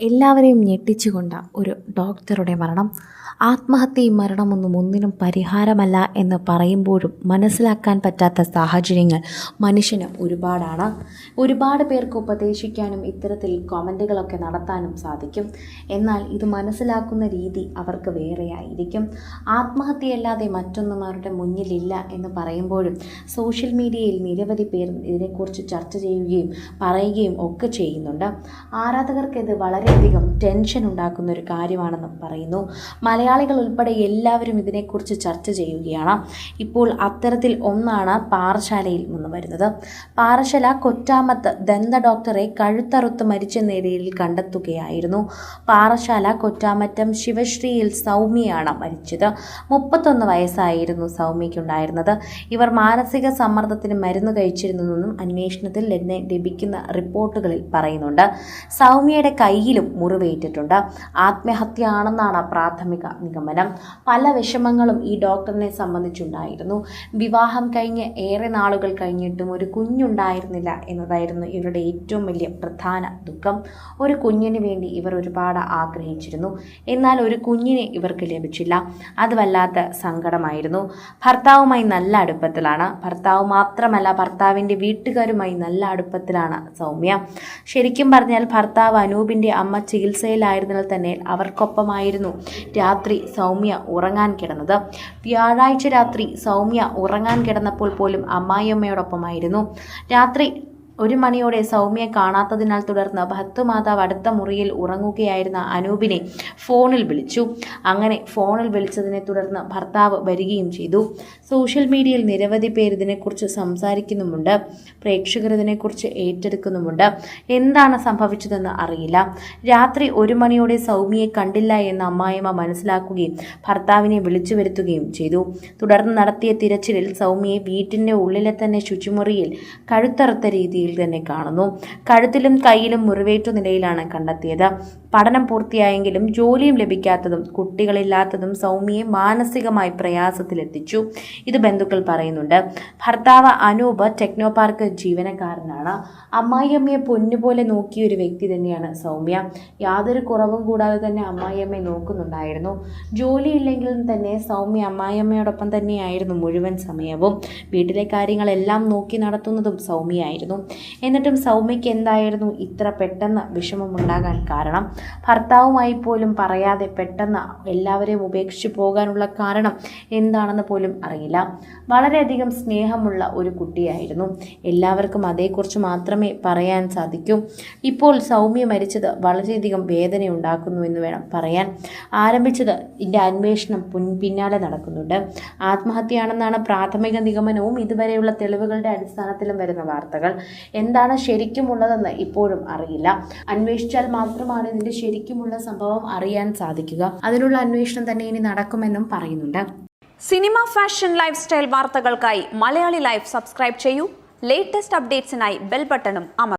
എല്ലാവരെയും ഞെട്ടിച്ചുകൊണ്ട ഒരു ഡോക്ടറുടെ മരണം. ആത്മഹത്യയും മരണമൊന്നും ഒന്നിനും പരിഹാരമല്ല എന്ന് പറയുമ്പോഴും മനസ്സിലാക്കാൻ പറ്റാത്ത സാഹചര്യങ്ങൾ മനുഷ്യന് ഒരുപാടാണ്. ഒരുപാട് പേർക്ക് ഉപദേശിക്കാനും ഇത്തരത്തിൽ കമന്റുകളൊക്കെ നടത്താനും സാധിക്കും. എന്നാൽ ഇത് മനസ്സിലാക്കുന്ന രീതി അവർക്ക് വേറെയായിരിക്കും. ആത്മഹത്യയല്ലാതെ മറ്റൊന്നും അവരുടെ മുന്നിലില്ല എന്ന് പറയുമ്പോഴും സോഷ്യൽ മീഡിയയിൽ നിരവധി പേർ ഇതിനെക്കുറിച്ച് ചർച്ച ചെയ്യുകയും പറയുകയും ഒക്കെ ചെയ്യുന്നുണ്ട്. ആരാധകർക്ക് ഇത് വളരെയധികം ടെൻഷൻ ഉണ്ടാക്കുന്ന ഒരു കാര്യമാണെന്ന് പറയുന്നു. മലയാളികൾ ഉൾപ്പെടെ എല്ലാവരും ഇതിനെക്കുറിച്ച് ചർച്ച ചെയ്യുകയാണ്. ഇപ്പോൾ അത്തരത്തിൽ ഒന്നാണ് പാറശാലയിൽ നിന്ന് വരുന്നത്. പാറശാല കൊറ്റാമത്ത് ദന്ത ഡോക്ടറെ കഴുത്തറുത്ത് മരിച്ച നിലയിൽ കണ്ടെത്തുകയായിരുന്നു. പാറശാല കൊറ്റാമറ്റം ശിവശ്രീയിൽ സൗമ്യയാണ് മരിച്ചത്. മുപ്പത്തൊന്ന് വയസ്സായിരുന്നു സൗമ്യയ്ക്കുണ്ടായിരുന്നത്. ഇവർ മാനസിക സമ്മർദ്ദത്തിന് മരുന്ന് കഴിച്ചിരുന്നെന്നും അന്വേഷണത്തിൽ ലഭിക്കുന്ന റിപ്പോർട്ടുകളിൽ പറയുന്നുണ്ട്. സൗമ്യയുടെ കയ്യിലും മുറിവേറ്റിട്ടുണ്ട്. ആത്മഹത്യ ആണെന്നാണ് പ്രാഥമിക നിഗമനം. പല വിഷമങ്ങളും ഈ ഡോക്ടറിനെ സംബന്ധിച്ചുണ്ടായിരുന്നു. വിവാഹം കഴിഞ്ഞ് ഏറെ നാളുകൾ കഴിഞ്ഞിട്ടും ഒരു കുഞ്ഞുണ്ടായിരുന്നില്ല എന്നതായിരുന്നു ഇവരുടെ ഏറ്റവും വലിയ പ്രധാന ദുഃഖം. ഒരു കുഞ്ഞിന് വേണ്ടി ഇവർ ഒരുപാട് ആഗ്രഹിച്ചിരുന്നു. എന്നാൽ ഒരു കുഞ്ഞിനെ ഇവർക്ക് ലഭിച്ചില്ല. അത് വല്ലാത്ത സങ്കടമായിരുന്നു. ഭർത്താവുമായി നല്ല അടുപ്പത്തിലാണ്. ഭർത്താവ് മാത്രമല്ല ഭർത്താവിന്റെ വീട്ടുകാരുമായി നല്ല അടുപ്പത്തിലാണ് സൗമ്യ. ശരിക്കും പറഞ്ഞാൽ ഭർത്താവ് അനൂപിന്റെ അമ്മ ചികിത്സയിലായിരുന്നാൽ തന്നെ അവർക്കൊപ്പമായിരുന്നു രാത്രി സൗമ്യ ഉറങ്ങാൻ കിടന്നത്. വ്യാഴാഴ്ച രാത്രി സൗമ്യ ഉറങ്ങാൻ കിടന്നപ്പോൾ പോലും അമ്മായിയമ്മയോടൊപ്പമായിരുന്നു. രാത്രി ഒരു മണിയോടെ സൗമ്യയെ കാണാത്തതിനാൽ തുടർന്ന് ഭക്തമാതാവ് അടുത്ത മുറിയിൽ ഉറങ്ങുകയായിരുന്ന അനൂപിനെ ഫോണിൽ വിളിച്ചു. അങ്ങനെ ഫോണിൽ വിളിച്ചതിനെ തുടർന്ന് ഭർത്താവ് വരികയും ചെയ്തു. സോഷ്യൽ മീഡിയയിൽ നിരവധി പേർ ഇതിനെക്കുറിച്ച് സംസാരിക്കുന്നുമുണ്ട്. പ്രേക്ഷകർ ഇതിനെക്കുറിച്ച് ഏറ്റെടുക്കുന്നുമുണ്ട്. എന്താണ് സംഭവിച്ചതെന്ന് അറിയില്ല. രാത്രി ഒരു മണിയോടെ സൗമ്യയെ കണ്ടില്ല എന്ന് അമ്മായിമ്മ മനസ്സിലാക്കുകയും ഭർത്താവിനെ വിളിച്ചു വരുത്തുകയും ചെയ്തു. തുടർന്ന് നടത്തിയ തിരച്ചിലിൽ സൗമ്യയെ വീട്ടിന്റെ ഉള്ളിലെ തന്നെ ശുചിമുറിയിൽ കഴുത്തറുത്ത രീതിയിൽ തന്നെ കാണുന്നു. കഴുത്തിലും കയ്യിലും മുറിവേറ്റ നിലയിലാണ് കണ്ടെത്തിയത്. പഠനം പൂർത്തിയായെങ്കിലും ജോലിയും ലഭിക്കാത്തതും കുട്ടികളില്ലാത്തതും സൗമ്യയെ മാനസികമായി പ്രയാസത്തിലെത്തിച്ചു. ഇത് ബന്ധുക്കൾ പറയുന്നുണ്ട്. ഭർത്താവ് അനൂപ് ടെക്നോ പാർക്ക് ജീവനക്കാരനാണ്. അമ്മായിയമ്മയെ പൊന്നുപോലെ നോക്കിയ ഒരു വ്യക്തി തന്നെയാണ് സൗമ്യ. യാതൊരു കുറവും കൂടാതെ തന്നെ അമ്മായിയമ്മയെ നോക്കുന്നുണ്ടായിരുന്നു. ജോലിയില്ലെങ്കിലും തന്നെ സൗമ്യ അമ്മായിയമ്മയോടൊപ്പം തന്നെയായിരുന്നു മുഴുവൻ സമയവും. വീട്ടിലെ കാര്യങ്ങളെല്ലാം നോക്കി നടത്തുന്നതും സൗമ്യയായിരുന്നു. എന്നിട്ടും സൗമ്യയ്ക്ക് എന്തായിരുന്നു ഇത്ര പെട്ടെന്ന് വിഷമമുണ്ടാകാൻ കാരണം? ഭർത്താവുമായി പോലും പറയാതെ പെട്ടെന്ന് എല്ലാവരെയും ഉപേക്ഷിച്ചു പോകാനുള്ള കാരണം എന്താണെന്ന് പോലും അറിയില്ല. വളരെയധികം സ്നേഹമുള്ള ഒരു കുട്ടിയായിരുന്നു. എല്ലാവർക്കും അതേക്കുറിച്ച് മാത്രമേ പറയാൻ സാധിക്കൂ. ഇപ്പോൾ സൗമ്യ മരിച്ചത് വളരെയധികം വേദന ഉണ്ടാക്കുന്നു എന്ന് വേണം പറയാൻ. ആരംഭിച്ചത് ഇതിന്റെ അന്വേഷണം പുൻ പിന്നാലെ നടക്കുന്നുണ്ട്. ആത്മഹത്യയാണെന്നാണ് പ്രാഥമിക നിഗമനവും. ഇതുവരെയുള്ള തെളിവുകളുടെ അടിസ്ഥാനത്തിലും വരുന്ന വാർത്തകൾ. എന്താണ് ശരിക്കുമുള്ളതെന്ന് ഇപ്പോഴും അറിയില്ല. അന്വേഷിച്ചാൽ മാത്രമാണ് ഇതിന്റെ ശരിക്കുമുള്ള സംഭവം അറിയാൻ സാധിക്കുക. അതിനുള്ള അന്വേഷണം തന്നെ ഇനി നടക്കുമെന്നും പറയുന്നുണ്ട്. സിനിമ ഫാഷൻ ലൈഫ് സ്റ്റൈൽ വാർത്തകൾക്കായി മലയാളി ലൈഫ് സബ്സ്ക്രൈബ് ചെയ്യൂ. ലേറ്റസ്റ്റ് അപ്ഡേറ്റ്സിനായി ബെൽ ബട്ടണും അമർ